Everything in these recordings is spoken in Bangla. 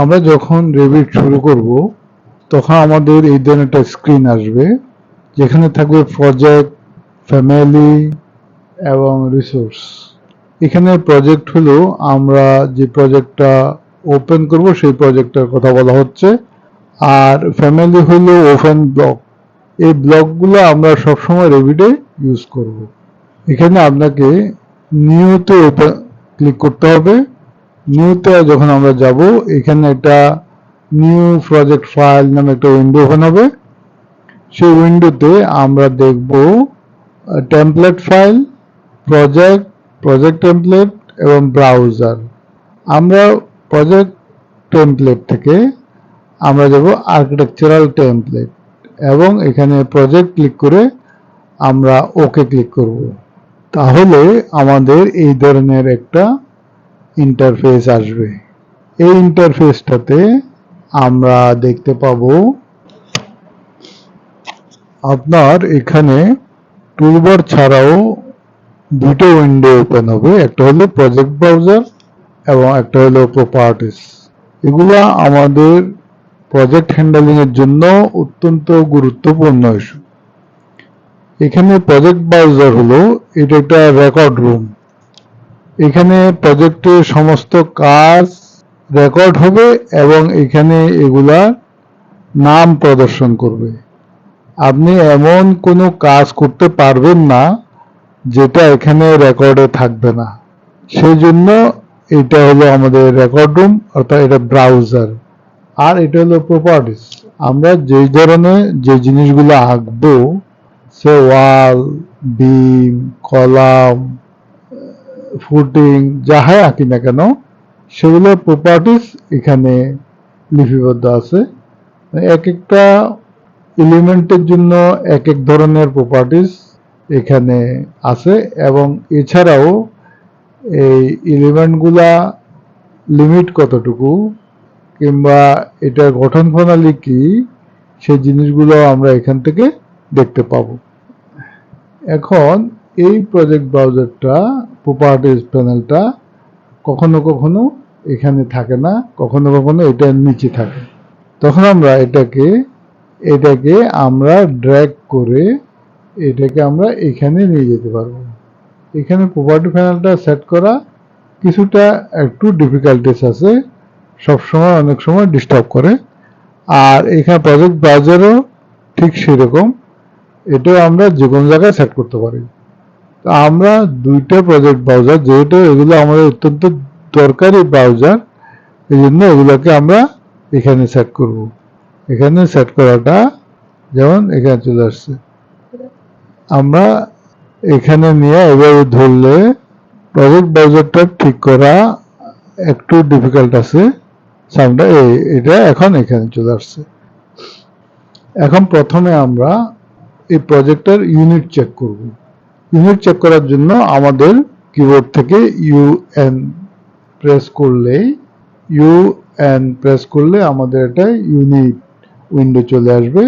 আমরা যখন রেভিট শুরু করব, তখন আমাদের এই ধরনের একটা স্ক্রিন আসবে, যেখানে থাকবে প্রজেক্ট ফ্যামিলি এবং রিসোর্স এখানে প্রজেক্ট হলো আমরা যে প্রজেক্টটা ওপেন করব, সেই প্রজেক্টটার কথা বলা হচ্ছে, আর ফ্যামিলি হলো ওপেন ব্লক এই ব্লকগুলো আমরা সবসময় রেভিডে ইউজ করব। এখানে আপনাকে নিউতে ওপেন ক্লিক করতে হবে। নিউতে যখন আমরা যাব, এখানে একটা নিউ প্রজেক্ট ফাইল নামে একটা উইন্ডো ওপেন হবে। সেই উইন্ডোতে আমরা দেখব template file project project template এবং ব্রাউজার আমরা প্রজেক্ট টেমপ্লেট থেকে আমরা যাব আর্কিটেকচারাল টেমপ্লেট এবং এখানে প্রজেক্ট ক্লিক করে আমরা ওকে ক্লিক করব। তাহলে আমাদের এই ধরনের একটা ইন্টারফেস আসবে। এই ইন্টারফেসটাতে আমরা দেখতে পাব আপনার এখানে টুলবার ছাড়াও দুটো উইন্ডো ওপেন হবে। একটা হলো প্রজেক্ট ব্রাউজার এবং একটা হলো প্রপার্টিস এগুলা আমাদের প্রজেক্ট হ্যান্ডেলিং এর জন্য অত্যন্ত গুরুত্বপূর্ণ ইস্যু এখানে প্রজেক্ট ব্রাউজার হলো এটা একটা রেকর্ড রুম এখানে প্রজেক্টের সমস্ত কাজ রেকর্ড হবে এবং এখানে এগুলার নাম প্রদর্শন করবে। আপনি এমন কোনো কাজ করতে পারবেন না যেটা এখানে রেকর্ডে থাকবে না। সেই জন্য এটা হলো আমাদের রেকর্ড রুম, অর্থাৎ এটা ব্রাউজার। আর এটা হলো প্রপার্টিস। আমরা যে ধরনের যে জিনিসগুলো আঁকবো, সে ওয়াল, বিম, কলাম ফুটিং যাহাই আঁকি না কেন, সেগুলো প্রপার্টিস এখানে লিপিবদ্ধ আছে। এক একটা এলিমেন্টের জন্য এক এক ধরনের প্রপার্টিস এখানে আছে এবং এছাড়াও এই এলিমেন্টগুলা লিমিট কতটুকু কিংবা এটার গঠন প্রণালী কি, সেই জিনিসগুলো আমরা এখান থেকে দেখতে পাবো। এখন এই প্রজেক্ট ব্রাউজারটা প্রপার্টিস প্যানেলটা কখনো কখনো এখানে থাকে না, কখনো কখনো এটার নিচে থাকে। তখন আমরা এটাকে এটাকে আমরা ড্র্যাগ করে এটাকে আমরা এখানে নিয়ে যেতে পারব। এখানে প্রপার্টি প্যানেলটা সেট করা কিছুটা একটু ডিফিকাল্টিস আছে সব সময় অনেক সময় ডিস্টার্ব করে। আর এখানে প্রজেক্ট ব্রাউজারও ঠিক সেরকম, এটাও আমরা যে কোনো জায়গায় সেট করতে পারি। আমরা দুইটা প্রজেক্ট ব্রাউজার যেহেতু এগুলো আমাদের অত্যন্ত দরকারি ব্রাউজার এই জন্য এগুলোকে আমরা এখানে সেট করব। এখানে সেট করাটা যেমন এখানে চলে আসছে। আমরা এখানে নিয়ে এভাবে ধরলে প্রজেক্ট ব্রাউজারটা ঠিক করা একটু ডিফিকাল্ট আছে। সামটা এটা এখন এখানে চলে আসছে। এখন প্রথমে আমরা এই প্রজেক্টের ইউনিট চেক করব। ইউনিট চেক করার জন্য আমাদের কিবোর্ড থেকে ইউএন প্রেস করলেই ইউএন প্রেস করলে আমাদের এটা ইউনিট উইন্ডো চলে আসবে।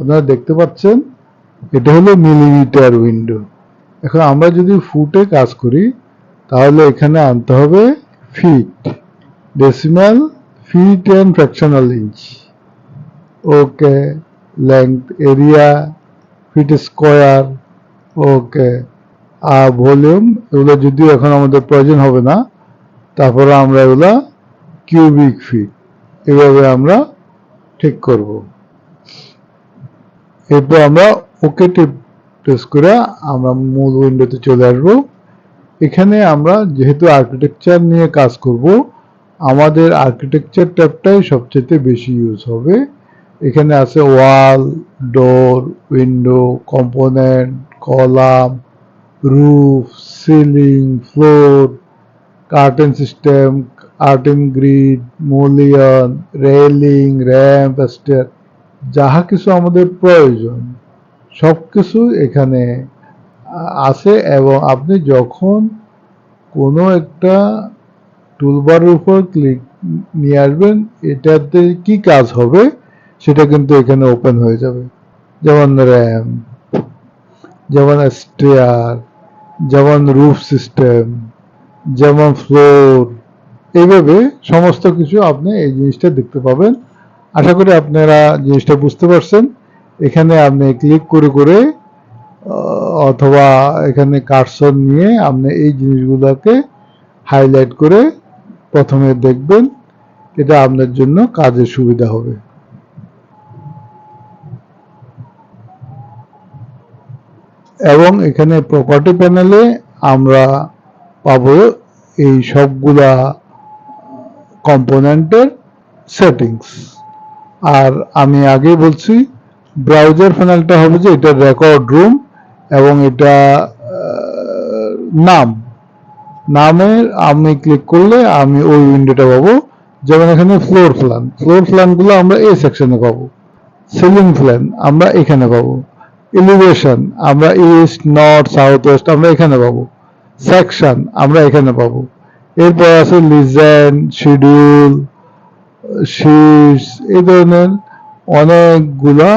আপনারা দেখতে পাচ্ছেন, এটা হলো মিলিমিটার উইন্ডো এখন আমরা যদি ফুটে কাজ করি, তাহলে এখানে আনতে হবে feet decimal feet and fractional inch okay length area feet square okay. R volume, এগুলো যদিও এখন আমাদের প্রয়োজন হবে না, তারপরে আমরা এগুলো কিউবিক ফিট, এভাবে আমরা ঠিক করব। এরপর আমরা ওকে টিপ, প্রেস করে আমরা মূল উইন্ডোতে চলে আসব। এখানে আমরা যেহেতু আর্কিটেকচার নিয়ে কাজ করব, আমাদের আর্কিটেকচার ট্যাবটাই সবচেয়ে বেশি ইউজ হবে। এখানে আছে wall door window component column, roof, ceiling, floor, curtain system, curtain grid, mullion, railing, ramp, stair, যাহা কিছু আমাদের প্রয়োজন সব কিছু এখানে আছে এবং আপনি যখন কোনো একটা টুলবারের উপর ক্লিক নিয়ে আসবেন, এটাতে কি কাজ হবে, সেটা কিন্তু এখানে ওপেন হয়ে যাবে। যেমন র্যাম যেমন স্টেয়ার যেমন রুফ সিস্টেম যেমন ফ্লোর এইভাবে সমস্ত কিছু আপনি এই জিনিসটা দেখতে পাবেন। আশা করি আপনারা জিনিসটা বুঝতে পারছেন। এখানে আপনি ক্লিক করে করে অথবা এখানে কার্সর নিয়ে আপনি এই জিনিসগুলোকে হাইলাইট করে প্রথমে দেখবেন। এটা আপনার জন্য কাজের সুবিধা হবে। এবং এখানে প্রপার্টি প্যানেলে আমরা পাব এই সবগুলা কম্পোনেন্টের সেটিংস আর আমি আগে বলছি ব্রাউজার প্যানেলটা হবে যে এটা রেকর্ড রুম এবং এটা নাম। নামের আমি ক্লিক করলে আমি ওই উইন্ডোটা পাবো। যেমন এখানে ফ্লোর প্ল্যান ফ্লোর প্ল্যানগুলো আমরা এই সেকশনে পাবো। সিলিং প্ল্যান আমরা এখানে পাবো। এলিভেশন আমরা ইস্ট নর্থ সাউথ ওয়েস্ট আমরা এখানে পাবো। সেকশন আমরা এখানে পাবো। এরপর আছে লিজেন শিডিউল শীর্ষ এই ধরনের অনেকগুলা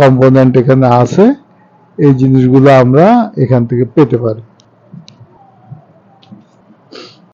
কম্পোনেন্ট এখানে আছে। এই জিনিসগুলো আমরা এখান থেকে পেতে পারি।